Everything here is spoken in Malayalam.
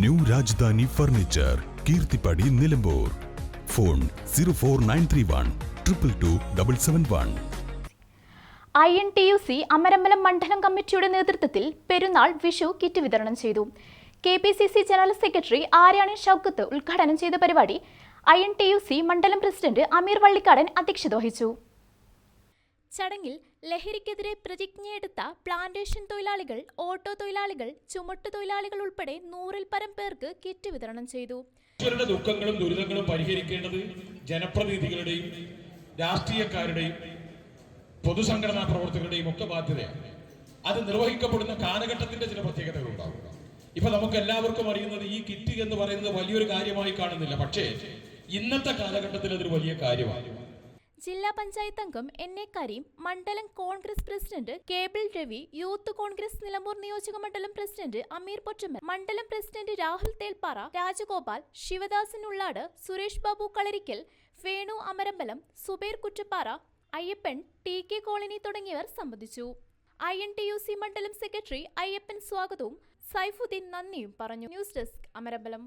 New Rajadhani furniture Keerthippadi Nilambur. Phone zero four nine three one triple two double seven one. I N T U C Amarambalam മണ്ഡലം കമ്മിറ്റിയുടെ നേതൃത്വത്തിൽ പെരുന്നാൾ വിഷു കിറ്റ് വിതരണം ചെയ്തു. K P C C general secretary Aryani Shoukath ഉദ്ഘാടനം ചെയ്ത പരിപാടി I N T U C മണ്ഡലം പ്രസിഡന്റ് അമീർ വള്ളിക്കാടൻ അധ്യക്ഷത വഹിച്ചു. ചടങ്ങിൽ ലഹരിക്കെതിരെ പ്രതിജ്ഞയെടുത്ത പ്ലാന്റേഷൻ തൊഴിലാളികൾ ഓട്ടോ തൊഴിലാളികൾ ചുമട്ടു തൊഴിലാളികൾ ഉൾപ്പെടെ നൂറിൽ പരം പേർക്ക് കിറ്റ് വിതരണം ചെയ്തു. ദുഃഖങ്ങളും ദുരിതങ്ങളും പരിഹരിക്കേണ്ടത് ജനപ്രതിനിധികളുടെയും രാഷ്ട്രീയക്കാരുടെയും പൊതുസംഘടനാ പ്രവർത്തകരുടെയും ഒക്കെ ബാധ്യതയാണ്. അത് നിർവഹിക്കപ്പെടുന്ന കാലഘട്ടത്തിന്റെ ചില പ്രത്യേകതകൾ ഉണ്ടാവും ഇപ്പൊ നമുക്ക് എല്ലാവർക്കും അറിയുന്നത് ഈ കിറ്റ് എന്ന് പറയുന്നത് വലിയൊരു കാര്യമായി കാണുന്നില്ല. പക്ഷേ ഇന്നത്തെ കാലഘട്ടത്തിൽ അതൊരു വലിയ കാര്യമാണ്. ജില്ലാ പഞ്ചായത്ത് അംഗം എൻ എ കരീം മണ്ഡലം Congress president cable Ravi youth Congress Nilambur നിയോജക മണ്ഡലം പ്രസിഡന്റ് അമീർ പൊറ്റമ്മൽ മണ്ഡലം president Rahul Thelppara Rajagopal Sivadasan Ullad Suresh Babu Kalarikkal Venu Amarambalam Zuber Kuttappara Ayyappan T K colony തുടങ്ങിയവർ സംബന്ധിച്ചു. I N T U C മണ്ഡലം സെക്രട്ടറി അയ്യപ്പൻ സ്വാഗതവും സൈഫുദ്ദീൻ നന്ദിയും പറഞ്ഞു. News desk Amarambalam.